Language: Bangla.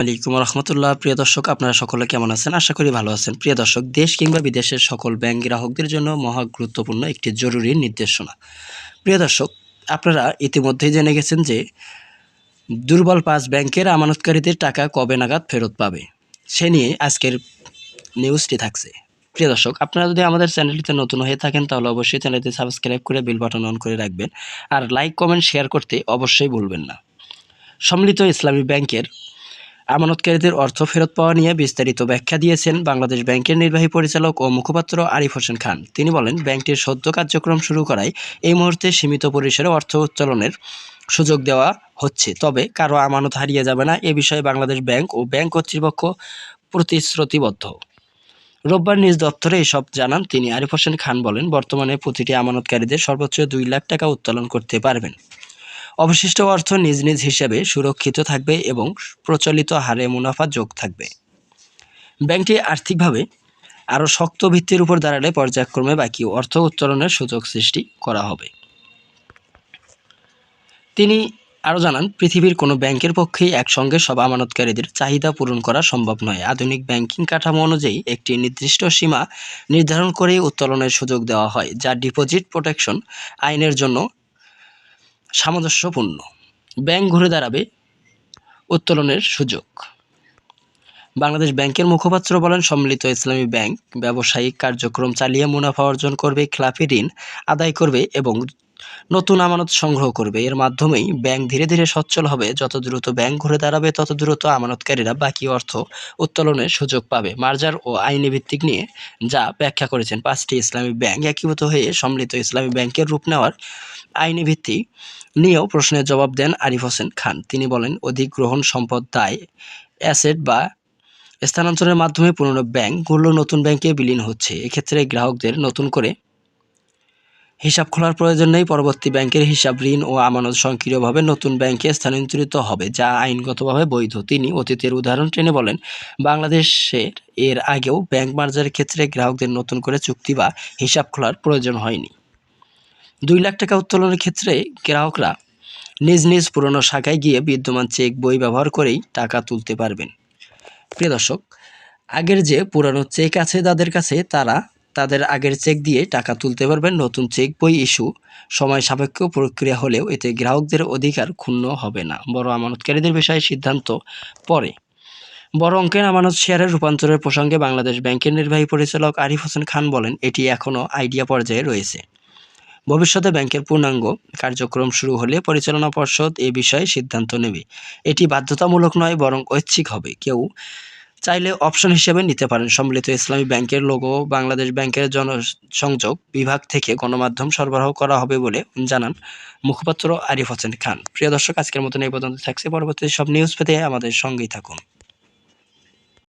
আলাইকুম রহমতুল্লাহ। প্রিয় দর্শক, আপনারা সকলে কেমন আছেন? আশা করি ভালো আছেন। প্রিয় দর্শক, দেশ কিংবা বিদেশের সকল ব্যাংক গ্রাহকদের জন্য মহা গুরুত্বপূর্ণ একটি জরুরি নির্দেশনা। প্রিয় দর্শক, আপনারা ইতিমধ্যেই জেনে গেছেন যে দুর্বল পাঁচ ব্যাংকের আমানতকারীদের টাকা কবে নাগাদ ফেরত পাবে। সে নিয়ে আজকের নিউজটি থাকছে। প্রিয় দর্শক, আপনারা যদি আমাদের চ্যানেলটিতে নতুন হয়ে থাকেন, তাহলে অবশ্যই চ্যানেলটি সাবস্ক্রাইব করে বিল বাটন অন করে রাখবেন। আর লাইক, কমেন্ট, শেয়ার করতে অবশ্যই ভুলবেন না। সম্মিলিত ইসলামী ব্যাংকের আমানতকারীদের অর্থ ফেরত পাওয়া নিয়ে বিস্তারিত ব্যাখ্যা দিয়েছেন বাংলাদেশ ব্যাংকের নির্বাহী পরিচালক ও মুখপাত্র আরিফ হোসেন খান। তিনি বলেন, ব্যাংকটির সদ্য কার্যক্রম শুরু করায় এই মুহূর্তে সীমিত পরিসরে অর্থ উত্তোলনের সুযোগ দেওয়া হচ্ছে। তবে কারও আমানত হারিয়ে যাবে না এ বিষয়ে বাংলাদেশ ব্যাংক ও ব্যাংক কর্তৃপক্ষ প্রতিশ্রুতিবদ্ধ। রোববার নিজ দপ্তরে এসব জানান তিনি। আরিফ হোসেন খান বলেন, বর্তমানে প্রতিটি আমানতকারীদের সর্বোচ্চ দুই লাখ টাকা উত্তোলন করতে পারবেন। অবশিষ্ট অর্থ নিজ নিজ হিসেবে সুরক্ষিত থাকবে এবং প্রচলিত হারে মুনাফা যোগ থাকবে। ব্যাংকটি আর্থিকভাবে আরও শক্ত ভিত্তির উপর দাঁড়ালে পর্যায়ক্রমে বাকি অর্থ উত্তোলনের সুযোগ সৃষ্টি করা হবে। তিনি আরও জানান, পৃথিবীর কোনো ব্যাংকের পক্ষেই একসঙ্গে সব আমানতকারীদের চাহিদা পূরণ করা সম্ভব নয়। আধুনিক ব্যাংকিং কাঠামো অনুযায়ী একটি নির্দিষ্ট সীমা নির্ধারণ করে উত্তোলনের সুযোগ দেওয়া হয়, যা ডিপোজিট প্রোটেকশন আইনের জন্য সামঞ্জস্যপূর্ণ। ব্যাংক ঘুরে দাঁড়াবে উত্তোলনের সুযোগ। বাংলাদেশ ব্যাংকের মুখপাত্র বলেন, সম্মিলিত ইসলামী ব্যাংক ব্যবসায়িক কার্যক্রম চালিয়ে মুনাফা অর্জন করবে, খেলাপি ঋণ আদায় করবে এবং নতুন আমানত সংগ্রহ করবে। এর মাধ্যমেই ব্যাংক ধীরে ধীরে সচ্ছল হবে। যত দ্রুত ব্যাংক ঘুরে দাঁড়াবে, তত দ্রুত আমানতকারীরা বাকি অর্থ উত্তোলনের সুযোগ পাবে। মার্জার ও আইনি ভিত্তিক নিয়ে যা ব্যাখ্যা করেছেন পাঁচটি ইসলামী ব্যাংক, একীভূত হয়ে সম্মিলিত ইসলামী ব্যাংকের রূপ নেওয়ার আইনি ভিত্তি নিয়েও প্রশ্নের জবাব দেন আরিফ হোসেন খান। তিনি বলেন অধিগ্রহণ সম্পদ দায়, অ্যাসেট বা স্থানান্তরের মাধ্যমে পুরনো ব্যাংকগুলো নতুন ব্যাংকে বিলীন হচ্ছে। এক্ষেত্রে গ্রাহকদের নতুন করে হিসাব খোলার প্রয়োজন নেই। পরবর্তী ব্যাংকের হিসাব ঋণ ও আমানত স্বয়ংক্রিয়ভাবে নতুন ব্যাংকে স্থানান্তরিত হবে, যা আইনগতভাবে বৈধ। তিনি অতীতের উদাহরণ টেনে বলেন বাংলাদেশের এর আগেও ব্যাংক মার্জারের ক্ষেত্রে গ্রাহকদের নতুন করে চুক্তি বা হিসাব খোলার প্রয়োজন হয়নি। দুই লাখ টাকা উত্তোলনের ক্ষেত্রে গ্রাহকরা নিজ নিজ পুরনো শাখায় গিয়ে বিদ্যমান চেক বই ব্যবহার করেই টাকা তুলতে পারবেন। প্রিয় দর্শক, আগের যে পুরানো চেক আছে তাদের কাছে তারা তাদের আগের চেক দিয়ে টাকা তুলতে পারবেন। নতুন চেক বই ইস্যু সময় সাপেক্ষ প্রক্রিয়া হলেও এতে গ্রাহকদের অধিকার ক্ষুণ্ণ হবে না। বড় আমানতকারীদের বিষয়ে সিদ্ধান্ত পরে। বড় অঙ্কের আমানত শেয়ারের রূপান্তরের প্রসঙ্গে বাংলাদেশ ব্যাংকের নির্বাহী পরিচালক আরিফ হোসেন খান বলেন, এটি এখনও আইডিয়া পর্যায়ে রয়েছে। ভবিষ্যতে ব্যাংকের পূর্ণাঙ্গ কার্যক্রম শুরু হলে পরিচালনা পর্ষদ এ বিষয়ে সিদ্ধান্ত নেবে। এটি বাধ্যতামূলক নয়, বরং ঐচ্ছিক হবে। কেউ চাইলে অপশন হিসেবে নিতে পারেন। সম্মিলিত ইসলামী ব্যাংকের লোগো বাংলাদেশ ব্যাংকের জনসংযোগ বিভাগ থেকে গণমাধ্যম সরবরাহ করা হবে বলে জানান মুখপাত্র আরিফ হোসেন খান। প্রিয় দর্শক, আজকের মতন এই পর্যন্ত থাকছে। পরবর্তী সব নিউজ পেতে আমাদের সঙ্গেই থাকুন।